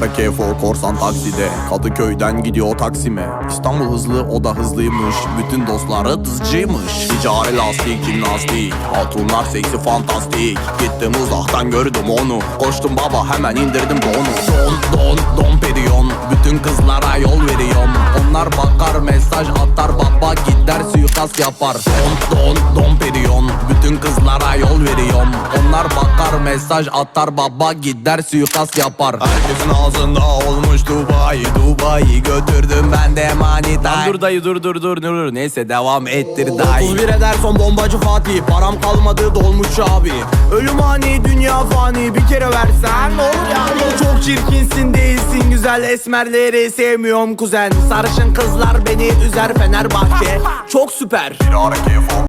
ara kefo korsan takside. Kadıköy'den gidiyor Taksim'e. İstanbul hızlı o da hızlıymış. Bütün dostları dızcıymış Ticari lastik jimnastik. Hatunlar seksi fantastik. Gittim uzaktan gördüm onu. Koştum baba hemen indirdim donu Don don don periyon Bütün kızlara yol veriyorum. Onlar bakar mesaj atar. Baba gider suikast yapar. Don don don periyon Bütün kızlara yol veriyorum. Onlar bakar mesaj atar baba gider suikast yapar. Herkesin ağzında olmuş Dubai Dubai götürdüm ben de manita. Dur dayı dur dur dur dur Neyse devam ettir dayı. 31 eder son bombacı Fatih. Param kalmadı dolmuş abi. Ölüm hani dünya fani. Bir kere versen olur yani Çok çirkinsin değilsin. Güzel Esmerleri sevmiyorum kuzen. Sarışın kızlar beni üzer Fenerbahçe. Çok süper. Bir